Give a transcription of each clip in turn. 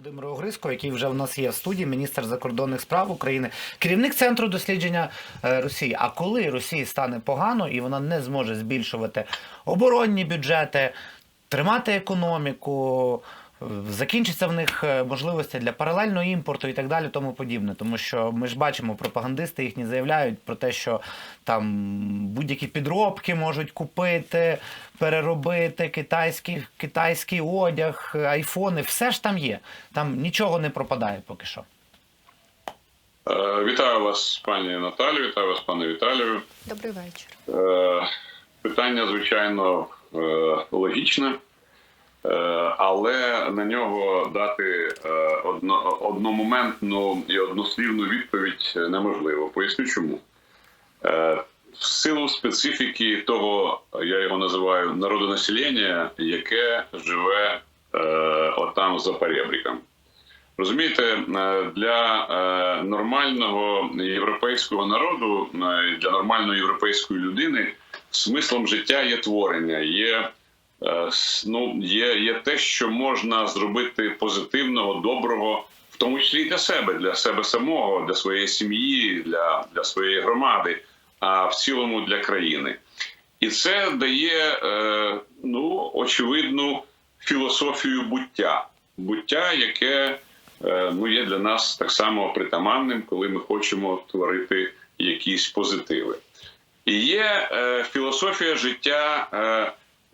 Володимиру Огриско, який вже в нас є в студії, міністр закордонних справ України, керівник центру дослідження е, Росії. А коли Росії стане погано і вона не зможе збільшувати оборонні бюджети, тримати економіку, закінчиться в них е, можливості для паралельного імпорту і так далі, тому подібне. Тому що ми ж бачимо, пропагандисти їхні заявляють про те, що там будь-які підробки можуть купити, переробити китайський, китайський одяг, айфони, все ж там є. Там нічого не пропадає поки що. Е, Вітаю вас, пані Наталію, вітаю вас, пане Віталію. Добрий вечір. Е, Питання, звичайно, логічне, але на нього дати е, одномоментну і однослівну відповідь неможливо. Поясню чому. Е, В силу специфіки того, я його називаю народонаселення, яке живе е, отам за перебріком. Розумієте, е, для е, нормального європейського народу, е, для нормальної європейської людини смислом життя є творення, є, е, ну, є, є те, що можна зробити позитивного, доброго, в тому числі і для себе, для себе самого, для своєї сім'ї, для, для своєї громади, а в цілому для країни. І це дає е, ну, очевидну філософію буття. Буття, яке е, ну, є для нас так само притаманним, коли ми хочемо творити якісь позитиви. І є е, філософія життя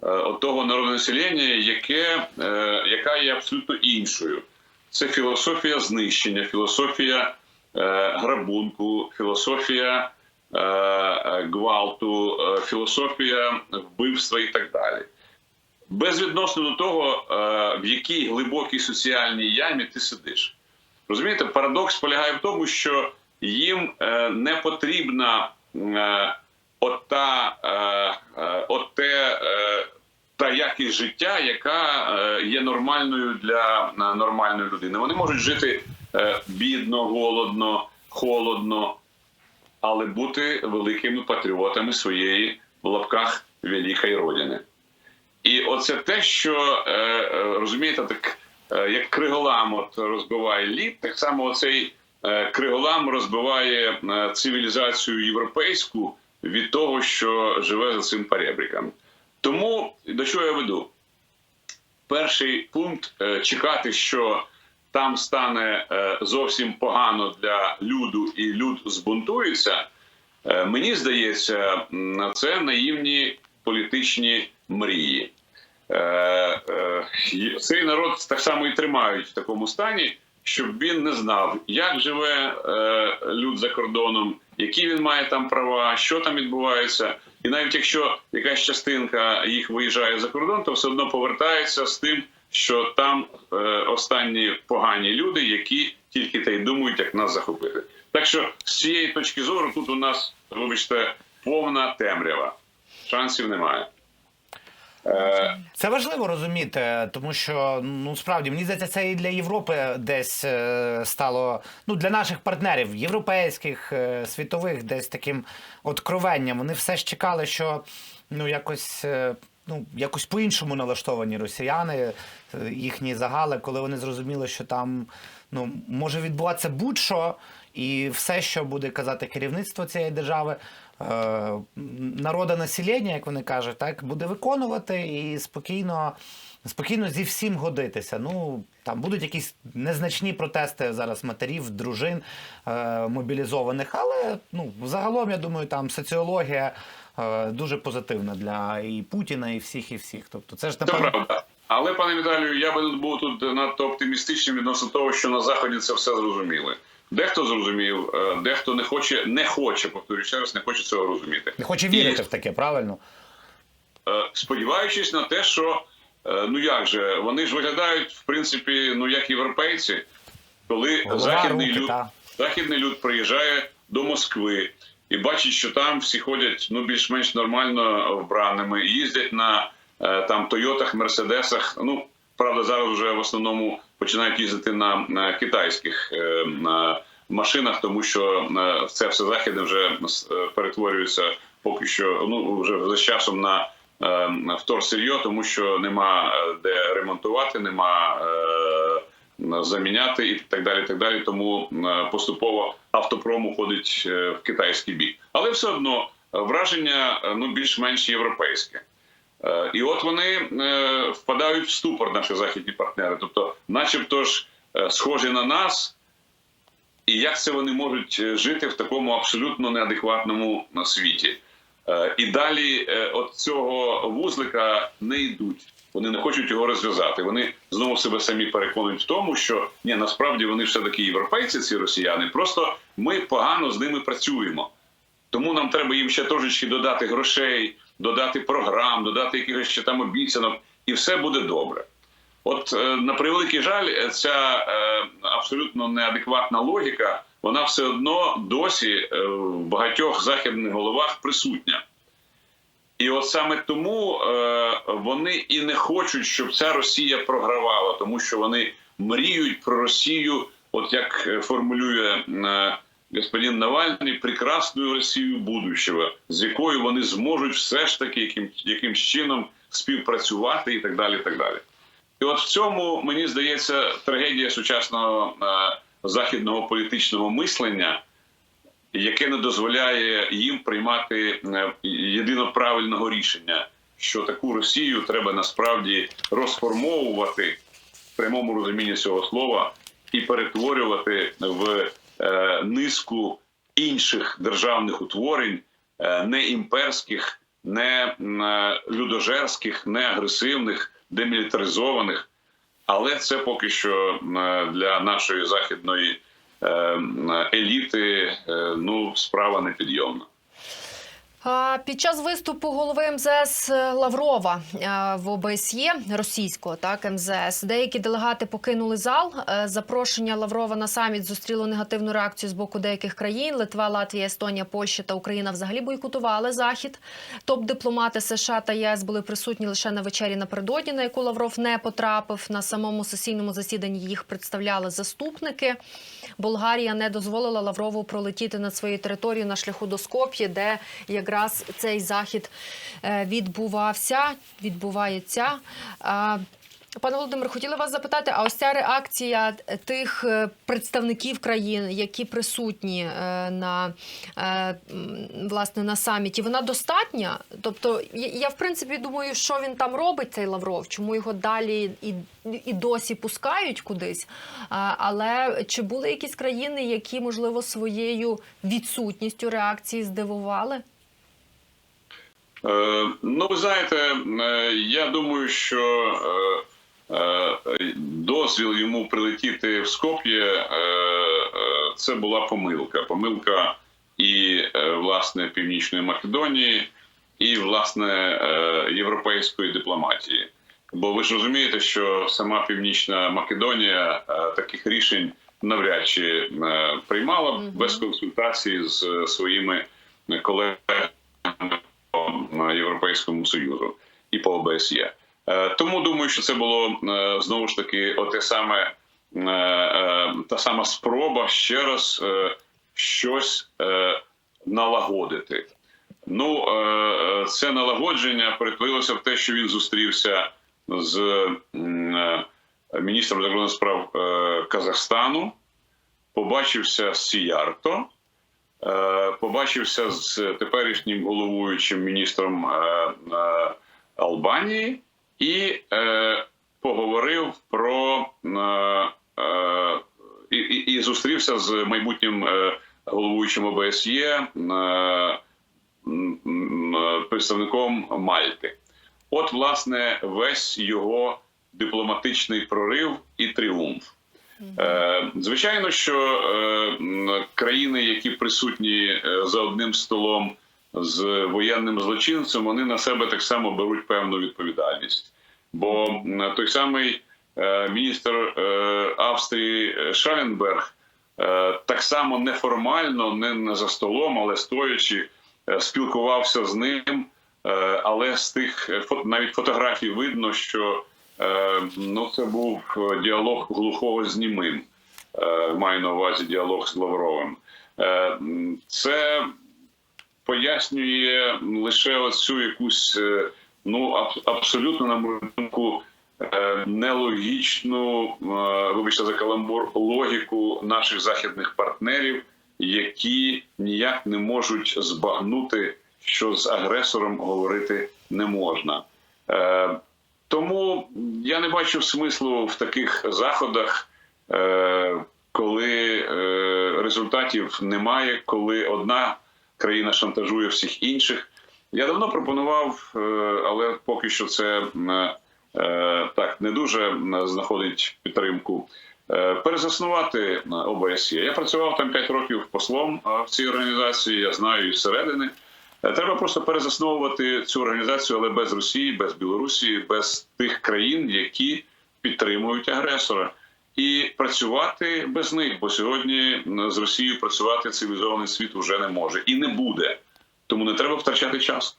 е, е, того народонаселення, яке, е, яка є абсолютно іншою. Це філософія знищення, філософія е, грабунку, філософія гвалту, філософія вбивства і так далі. Безвідносно до того, в якій глибокій соціальній ямі ти сидиш. Розумієте, парадокс полягає в тому, що їм не потрібна ота, е, е, оте, е, та якість життя, яка е, є нормальною для е, нормальної людини. Вони можуть жити е, бідно, голодно, холодно, але бути великими патріотами своєї в лапках великої родини. І оце те, що розумієте, так як криголам розбиває лід, так само оцей криголам розбиває цивілізацію європейську від того, що живе за цим перебріком. Тому до чого я веду? Перший пункт е, чекати, що там стане е, зовсім погано для люду, і люд збунтується. Е, Мені здається, м, це наївні політичні мрії. Цей народ так само і тримають в такому стані, щоб він не знав, як живе люд за кордоном, які він має там права, що там відбувається. І навіть якщо якась частинка їх виїжджає за кордон, то все одно повертається з тим, що там е, останні погані люди, які тільки та й думають, як нас захопити. Так що з цієї точки зору тут у нас, вибачте, повна темрява. Шансів немає. Е, Це важливо розуміти, тому що ну справді мені здається, це і для Європи десь е, стало ну для наших партнерів європейських, е, світових, десь таким откровенням. Вони все ж чекали, що ну якось. Ну, якось по-іншому налаштовані росіяни, е, їхні загали, коли вони зрозуміли, що там ну, може відбуватися будь-що, і все, що буде казати керівництво цієї держави, е, народа населення, як вони кажуть, так буде виконувати і спокійно, спокійно зі всім годитися. Ну там будуть якісь незначні протести зараз матерів, дружин е, мобілізованих, але ну загалом я думаю, там соціологія дуже позитивна для і Путіна, і всіх, і всіх. Тобто, це ж Це правда. Але, пане Віталію, я би був тут надто оптимістичним відносно того, що на заході це все зрозуміли. Дехто зрозумів, е, дехто не хоче, не хоче, повторюю ще раз, не хоче цього розуміти. Не хоче вірити І, в таке, правильно? е, сподіваючись на те, що е, ну як же, вони ж виглядають, в принципі, ну як європейці, коли Голова, західний руки, люд, та. західний люд приїжджає до Москви і бачить, що там всі ходять ну більш-менш нормально вбраними, їздять на е, там Тойотах, Мерседесах. Ну правда, зараз вже в основному починають їздити на, на китайських е, на машинах, тому що е, це все західне вже перетворюється поки що. Ну вже за часом на вторсир'йо, тому що нема де ремонтувати, нема. Е, заміняти і так далі. так далі. Тому е, поступово автопром уходить е, в китайський бік. Але все одно враження ну більш-менш європейське. І от вони впадають в ступор, наші західні партнери, тобто, начебто ж схожі на нас, і як це вони можуть жити в такому абсолютно неадекватному світі. І далі от цього вузлика не йдуть. Вони не хочуть його розв'язати. Вони знову себе самі переконують в тому, що ні, насправді вони все таки європейці, ці росіяни. Просто ми погано з ними працюємо. Тому нам треба їм ще трошечки додати грошей, додати програм, додати якихось ще там обіцянок, і все буде добре. От е, на превеликий жаль, е, ця е, абсолютно неадекватна логіка, вона все одно досі в багатьох західних головах присутня. І от саме тому е, вони і не хочуть, щоб ця Росія програвала, тому що вони мріють про Росію, от як е, формулює е, господин Навальний, прекрасну Росію будущого, з якою вони зможуть все ж таки яким, якимсь чином співпрацювати і так далі. І так далі. І от в цьому мені здається трагедія сучасного західного політичного мислення, яке не дозволяє їм приймати е, єдино правильного рішення, що таку Росію треба насправді розформовувати в прямому розумінні цього слова і перетворювати в е, низку інших державних утворень, е, не імперських, не людожерських, не агресивних, демілітаризованих. Але це поки що для нашої західної еліти е, ну справа непідйомна. Під час виступу голови МЗС Лаврова в ОБСЄ російського так МЗС деякі делегати покинули зал. Е, Запрошення Лаврова на саміт зустріло негативну реакцію з боку деяких країн. Литва, Латвія, Естонія, Польща та Україна взагалі бойкотували захід. Топ-дипломати США та ЄС були присутні лише на вечері напередодні, на яку Лавров не потрапив. На самому сесійному засіданні їх представляли заступники. Болгарія не дозволила Лаврову пролетіти над своєю територією на шляху до Скоп'є, де якраз цей захід е, відбувався, відбувається. Пане Володимир, хотіла вас запитати, а ось ця реакція тих е, представників країн, які присутні е, на власне на саміті, вона достатня? Тобто, я, в принципі думаю, що він там робить, цей Лавров, чому його далі і, і досі пускають кудись. Але чи були якісь країни, які можливо своєю відсутністю реакції здивували? Е, Ну, ви знаєте, е, я думаю, що е, дозвіл йому прилетіти в Скоп'є це була помилка. Помилка і власне Північної Македонії, і власне європейської дипломатії. Бо ви ж розумієте, що сама Північна Македонія таких рішень навряд чи приймала без консультації з своїми колегами Європейському Союзу і по ОБСЄ. Е, Тому думаю, що це було е, знову ж таки оте саме е, та сама спроба ще раз щось налагодити. Ну, це налагодження перетворилося в те, що він зустрівся з міністром закордонних справ Казахстану, побачився з Сіярто. Е, побачився з теперішнім головуючим міністром е, Албанії і е, поговорив про і, і, зустрівся з майбутнім головуючим ОБСЄ представником Мальти. От, власне, весь його дипломатичний прорив і тріумф. Е, Звичайно, що е, країни, які присутні е, за одним столом з воєнним злочинцем, вони на себе так само беруть певну відповідальність. Бо той самий міністр Австрії Шаленберг так само неформально, не за столом, але стоячи, спілкувався з ним. Але з тих навіть фотографій видно, що Ну, це був е, діалог глухого з німим. Е, Маю на увазі діалог з Лавровим. Е, Це пояснює лише оцю якусь, е, ну аб- абсолютно, на мою думку, е, нелогічну, е, вибачте за каламбур, логіку наших західних партнерів, які ніяк не можуть збагнути, що з агресором говорити не можна. Тому я не бачу смислу в таких заходах, е, коли е, результатів немає, коли одна країна шантажує всіх інших. Я давно пропонував, е, але поки що це так не дуже знаходить підтримку. Перезаснувати ОБСЄ. Я працював там 5 років послом в цій організації. Я знаю і зсередини. Е, Треба просто перезасновувати цю організацію, але без Росії, без Білорусі, без тих країн, які підтримують агресора, і працювати без них. Бо сьогодні з Росією працювати цивілізований світ вже не може і не буде. Тому не треба втрачати час.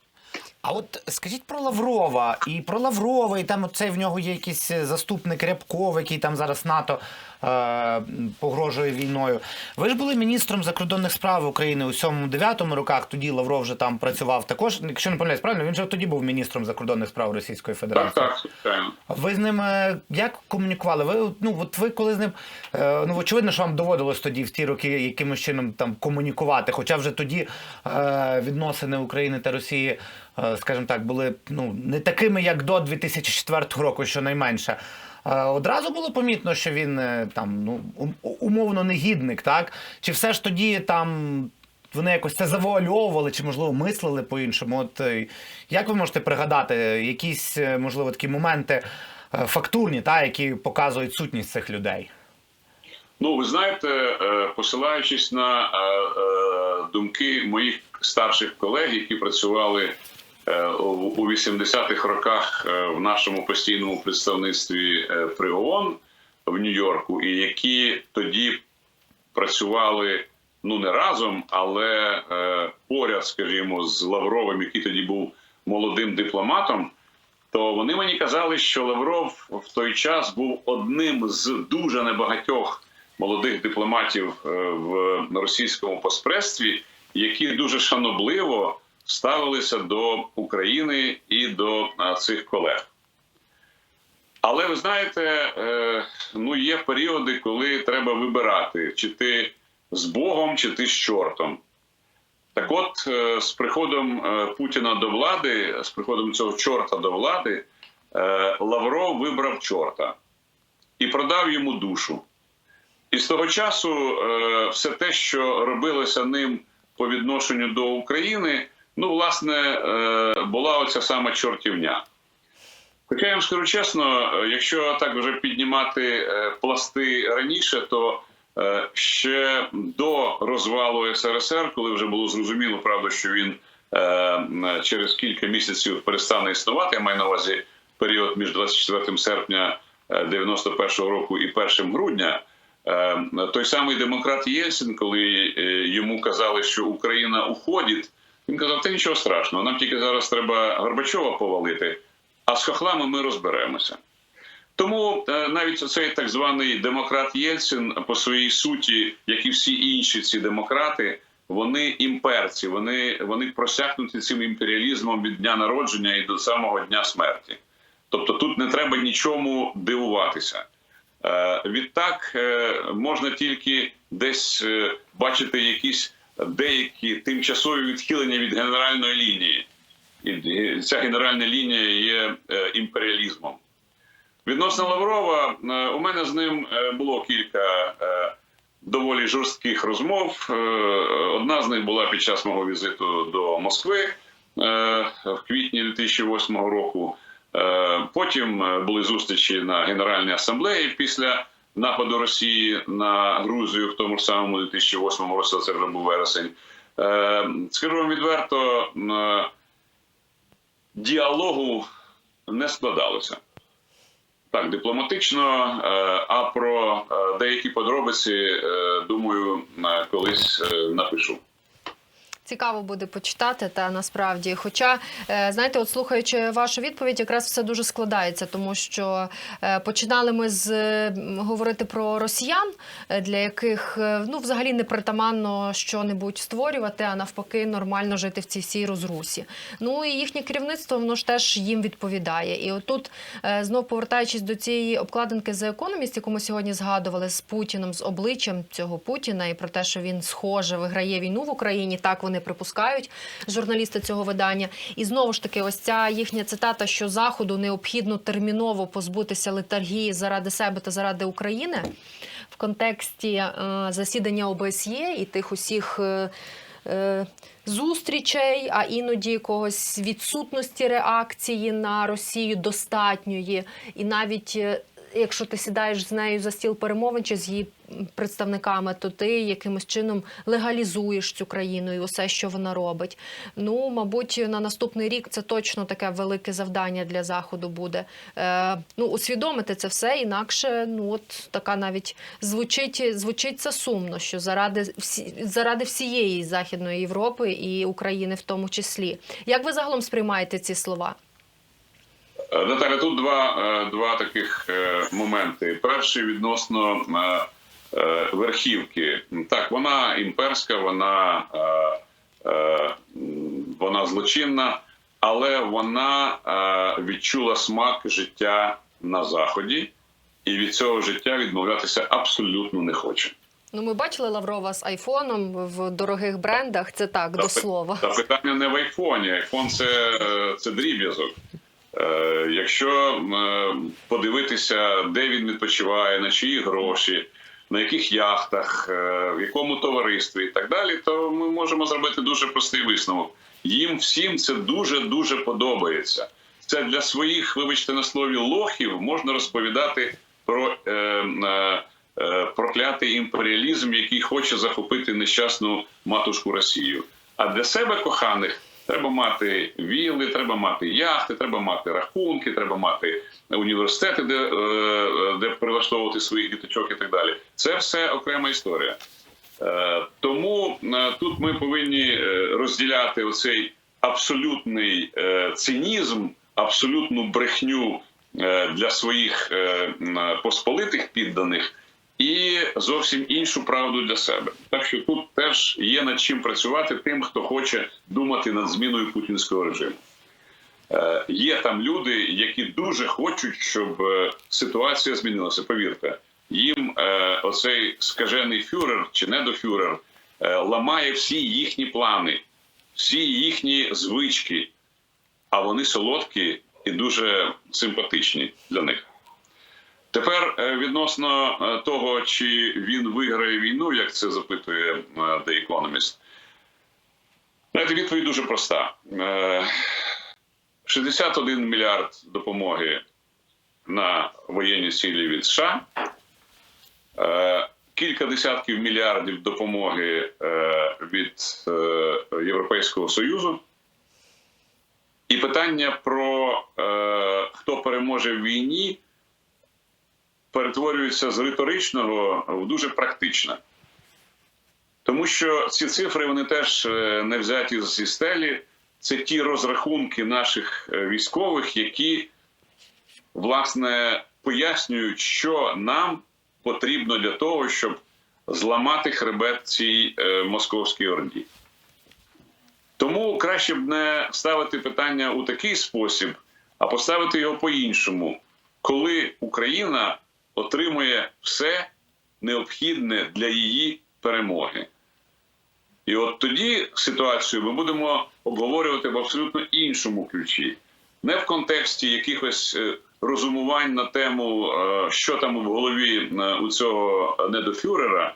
А от скажіть про Лаврова і про Лаврова, і там оцей в нього є якийсь е, заступник Рябков, який там зараз НАТО е, погрожує війною. Ви ж були міністром закордонних справ України у 7-9 роках. Тоді Лавров вже там працював також. Якщо не помиляюсь, правильно, він же тоді був міністром закордонних справ Російської Федерації. так, звичайно. Ви з ним е, як комунікували? Ви ну от ви коли з ним е, ну очевидно, що вам доводилось тоді в ті роки якимось чином там комунікувати. Хоча вже тоді е, відносини України та Росії, скажімо так, були ну не такими, як до 2004 року, щонайменше. Е, Одразу було помітно, що він е, там ну умовно негідник, так? Чи все ж тоді там вони якось це завуальовували, чи можливо мислили по-іншому? От е, як ви можете пригадати якісь, е, можливо, такі моменти е, фактурні, та, які показують сутність цих людей? Ну, ви знаєте, е, посилаючись на е, е, думки моїх старших колег, які працювали е, у у 80-х роках е, в нашому постійному представництві е, при ООН в Нью-Йорку, і які тоді працювали ну не разом, але е, поряд, скажімо, з Лавровим, який тоді був молодим дипломатом. То вони мені казали, що Лавров в той час був одним з дуже небагатьох молодих дипломатів е, в російському поспредстві, які дуже шанобливо ставилися до України і до цих колег. Але ви знаєте, е, ну є періоди, коли треба вибирати, чи ти з Богом, чи ти з чортом. Так от, е, з приходом е, Путіна до влади, з приходом цього чорта до влади, Лавров вибрав чорта і продав йому душу. І з того часу все те, що робилося ним по відношенню до України, ну, власне, е, була оця сама чортівня. Хоча я вам скажу чесно, якщо так вже піднімати е, пласти раніше, то е, ще до розвалу СРСР, коли вже було зрозуміло, правда, що він через кілька місяців перестане існувати, я маю на увазі період між 24 серпня е, 91 року і 1 грудня. Той самий демократ Єльцин, коли йому казали, що Україна уходить, він казав, та нічого страшного, нам тільки зараз треба Горбачова повалити, а з хохлами ми розберемося. Тому е, навіть цей так званий демократ Єльцин по своїй суті, як і всі інші ці демократи, вони імперці, вони, вони просякнуті цим імперіалізмом від дня народження і до самого дня смерті. Тобто тут не треба нічому дивуватися. Е, Відтак е, можна тільки десь бачити якісь деякі тимчасові відхилення від генеральної лінії. І ця генеральна лінія є е, імперіалізмом. Відносно Лаврова, е, у мене з ним е, було кілька доволі жорстких розмов. Одна з них була під час мого візиту до Москви в квітні 2008 року. Потім були зустрічі на Генеральній асамблеї після нападу Росії на Грузію в тому ж самому 2008 році. Це вже був вересень. Е, Скажу вам відверто, е, діалогу не складалося. Так, дипломатично, е, а про деякі подробиці, думаю, колись напишу. Цікаво буде почитати, та насправді. Хоча, е, знаєте, от слухаючи вашу відповідь, якраз все дуже складається, тому що е, починали ми з е, говорити про росіян, для яких ну взагалі не притаманно що-небудь створювати, а навпаки, нормально жити в цій всій розрусі. Ну і їхнє керівництво воно ж теж їм відповідає. І отут, знов повертаючись до цієї обкладинки за економіст, яку ми сьогодні згадували з Путіном, з обличчям цього Путіна, і про те, що він схоже виграє війну в Україні. Так вони припускають журналісти цього видання. І знову ж таки, ось ця їхня цитата, що заходу необхідно терміново позбутися летаргії заради себе та заради України в контексті е, засідання ОБСЄ і тих усіх. е, е, Зустрічей, а іноді якогось відсутності реакції на Росію достатньої, і навіть якщо ти сідаєш з нею за стіл перемовин чи з її представниками, то ти якимось чином легалізуєш цю країну і усе, що вона робить. Ну, мабуть, на наступний рік це точно таке велике завдання для заходу буде. Е, ну, усвідомити це все, інакше, ну от така навіть звучить, звучить це сумно, що заради всі заради всієї Західної Європи і України в тому числі. Як ви загалом сприймаєте ці слова? Е, Наталя, тут два, е, два таких е, моменти. Перший відносно верхівки. Так, вона імперська, вона, вона злочинна, але вона відчула смак життя на заході, і від цього життя відмовлятися абсолютно не хоче. Ну, ми бачили Лаврова з айфоном в дорогих брендах. Це так, до слова. Та питання не в айфоні. Айфон це, це дріб'язок. Е, якщо е, подивитися, де він відпочиває, на чиї гроші, на яких яхтах, е, в якому товаристві і так далі, то ми можемо зробити дуже простий висновок. Їм всім це дуже дуже подобається. Це для своїх, вибачте на слові, лохів можна розповідати про е, е, проклятий імперіалізм, який хоче захопити нещасну матушку Росію. А для себе коханих треба мати вілли, треба мати яхти, треба мати рахунки, треба мати університети, де, е, де прилаштовувати своїх діточок і так далі. Це все окрема історія. Е, Тому е, тут ми повинні розділяти оцей абсолютний цинізм, абсолютну брехню для своїх посполитих підданих і зовсім іншу правду для себе. Так що тут теж є над чим працювати тим, хто хоче думати над зміною путінського режиму. Е, Є там люди, які дуже хочуть, щоб е, ситуація змінилася. Повірте, їм е, оцей скажений фюрер чи недофюрер ламає всі їхні плани, всі їхні звички, а вони солодкі і дуже симпатичні для них. Тепер е, відносно е, того, чи він виграє війну, як це запитує е, The Economist, знаєте, відповідь дуже проста. Е, 61 мільярд допомоги на воєнні цілі від США, кілька десятків мільярдів допомоги від Європейського Союзу. І питання про хто переможе в війні перетворюється з риторичного в дуже практичне. Тому що ці цифри вони теж е, не взяті зі стелі. Це ті розрахунки наших е, військових, які власне пояснюють, що нам потрібно для того, щоб зламати хребет цій е, московській орді. Тому краще б не ставити питання у такий спосіб, а поставити його по-іншому, коли Україна отримує все необхідне для її перемоги. І от тоді ситуацію ми будемо обговорювати в абсолютно іншому ключі, не в контексті якихось е, розумувань на тему, е, що там в голові е, у цього недофюрера,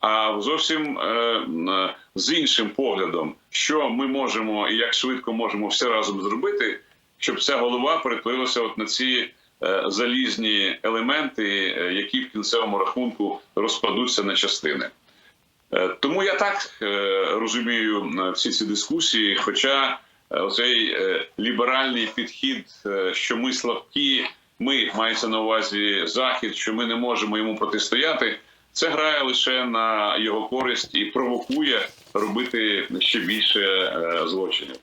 а зовсім з іншим поглядом, що ми можемо і як швидко можемо все разом зробити, щоб ця голова перетворилася от на ці залізні елементи, е, які в кінцевому рахунку розпадуться на частини. Е, Тому я так е, розумію е, всі ці дискусії. Хоча е, оцей е, ліберальний підхід, е, що ми слабкі, ми мається на увазі захід, що ми не можемо йому протистояти. Це грає лише на його користь і провокує робити ще більше е, злочинів.